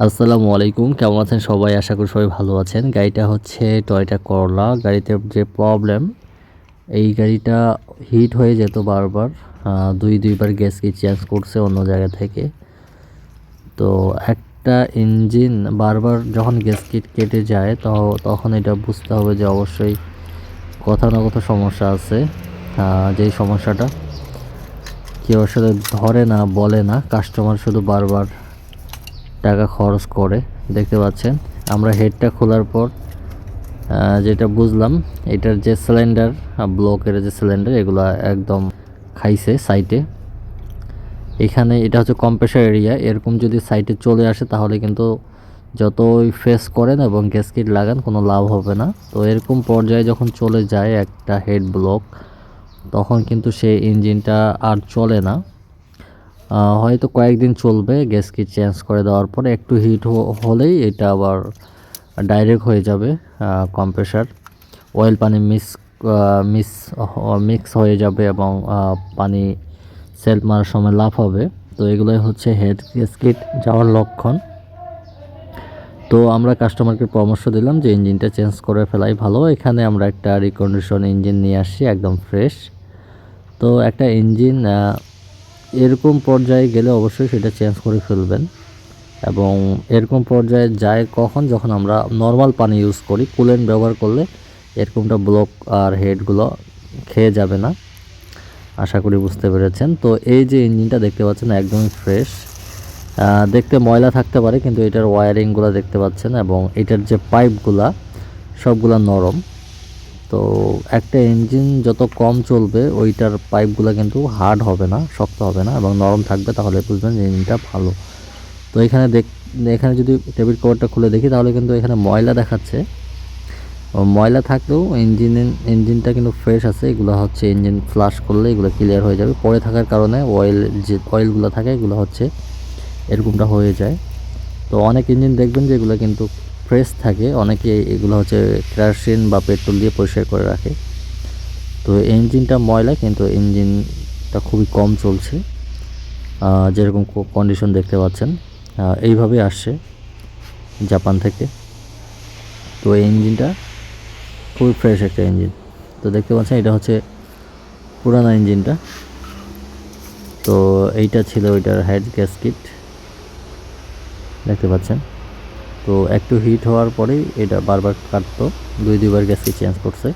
আসসালামু আলাইকুম, কেমন আছেন সবাই? আশা করি সবাই ভালো আছেন। গাড়িটা হচ্ছে টয়টা করলা গাড়িতে যে প্রবলেম এই গাড়িটা হিট হয়ে যেত বারবার। দুই, দুইবার গ্যাস কি চেঞ্জ করছে অন্য জায়গা থেকে। তো একটা ইঞ্জিন বারবার যখন গ্যাস কিট কেটে যায়, তো তখন এটা বুঝতে হবে যে অবশ্যই কোথাও না কোথাও সমস্যা আছে। যেই সমস্যাটা, কেউ আসলে ধরে না, বলে না। কাস্টমার শুধু বারবার টাকা খরচ করে, দেখতে পাচ্ছেন। আমরা হেডটা খোলার পর যেটা বুঝলাম, এটার যে সিলিন্ডার ব্লকের যে সিলিন্ডার এগুলো একদম খাইছে সাইটে এখানে এটা হচ্ছে কম্প্রেসার এরিয়া এরকম যদি সাইটে চলে আসে, তাহলে কিন্তু যতই ফেস করেন এবং গ্যাসকিট লাগান, কোনো লাভ হবে না। তো এরকম পর্যায়ে যখন চলে যায় একটা হেড ব্লক তখন কিন্তু সেই ইঞ্জিনটা আর চলে না। হয়তো কয়েকদিন চলবে গ্যাস কিট চেঞ্জ করে দেওয়ার পরে একটু হিট হলেই এটা আবার ডাইরেক্ট হয়ে যাবে কম্প্রেসার অয়েল পানি মিক্স মিস মিক্স হয়ে যাবে এবং পানি সেলফ মারার সময় লাভ হবে। তো এগুলোই হচ্ছে হেড গ্যাসকিট যাওয়ার লক্ষণ। তো আমরা কাস্টমারকে পরামর্শ দিলাম যে ইঞ্জিনটা চেঞ্জ করে ফেলাই ভালো। এখানে আমরা একটা রিকন্ডিশন ইঞ্জিন নিয়ে আসছি, একদম ফ্রেশ তো একটা ইঞ্জিন এরকম পর্যায়ে গেলে অবশ্যই সেটা চেঞ্জ করে ফেলবেন এবং এরকম পর্যায়ে যায় কখন? যখন আমরা নর্মাল পানি ইউজ করি কুলেন্ট ব্যবহার করলে এরকমটা ব্লক আর হেডগুলো খেয়ে যাবে না। আশা করি বুঝতে পেরেছেন। তো এই যে ইঞ্জিনটা দেখতে পাচ্ছেন একদমই ফ্রেশ দেখতে ময়লা থাকতে পারে, কিন্তু এটার ওয়ারিংগুলো দেখতে পাচ্ছেন এবং এটার যে পাইপগুলা সবগুলা নরম। তো একটা ইঞ্জিন যত কম চলবে, ওইটার পাইপগুলো কিন্তু হার্ড হবে না, শক্ত হবে না এবং নরম থাকবে, তাহলে বুঝবেন যে ইঞ্জিনটা ভালো। তো এখানে দেখ, এখানে যদি টেবিল কভারটা খুলে দেখি, তাহলে কিন্তু এখানে ময়লা দেখাচ্ছে। ময়লা থাকলেও ইঞ্জিন ইঞ্জিনটা কিন্তু ফ্রেশ আছে, এগুলো হচ্ছে ইঞ্জিন ফ্লাশ করলে এগুলো ক্লিয়ার হয়ে যাবে। পরে থাকার কারণে অয়েল যে অয়েলগুলো থাকে, এগুলো হচ্ছে এরকমটা হয়ে যায়। তো অনেক ইঞ্জিন দেখবেন যে এগুলো কিন্তু ফ্রেশ থাকে। অনেকে এগুলো হচ্ছে কেরাসিন বা পেট্রোল দিয়ে পরিষ্কার করে রাখে। তো ইঞ্জিনটা ময়লা কিন্তু ইঞ্জিনটা খুবই কম চলছে। যেরকম কন্ডিশন দেখতে পাচ্ছেন। আহ, এইভাবেই আসছে জাপান থেকে। তো এই ইঞ্জিনটা খুবই ফ্রেশ একটা ইঞ্জিন। তো দেখতে পাচ্ছেন এটা হচ্ছে পুরানা ইঞ্জিনটা। তো এইটা ছিল ওইটার হেড গ্যাসকিট দেখতে পাচ্ছেন। তো একটু হিট হওয়ার পরেই এটা বারবার কাটতো। দুই, দুইবার গ্যাসকে চেঞ্জ করছে।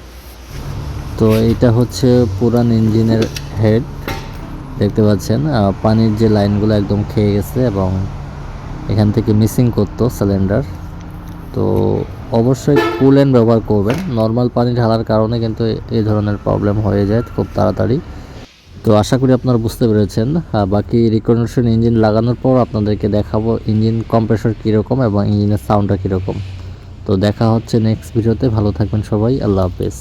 তো এটা হচ্ছে পুরান ইঞ্জিনের হেড দেখতে পাচ্ছেন। পানির যে লাইনগুলো একদম খেয়ে গেছে এবং এখান থেকে মিসিং করতো সিলিন্ডার তো অবশ্যই কুলেন ব্যবহার করবেন। নর্মাল পানি ঢালার কারণে কিন্তু এই ধরনের প্রবলেম হয়ে যায় খুব তাড়াতাড়ি। তো আশা করি আপনারা বুঝতে পেরেছেন। বাকি রিকনেশন ইঞ্জিন লাগানোর পর আপনাদেরকে দেখাবো ইঞ্জিন কম্প্রেসর কীরকম এবং ইঞ্জিনের সাউন্ডটা কীরকম। তো দেখা হচ্ছে নেক্সট ভিডিওতে। ভালো থাকবেন সবাই। আল্লাহ হাফেজ।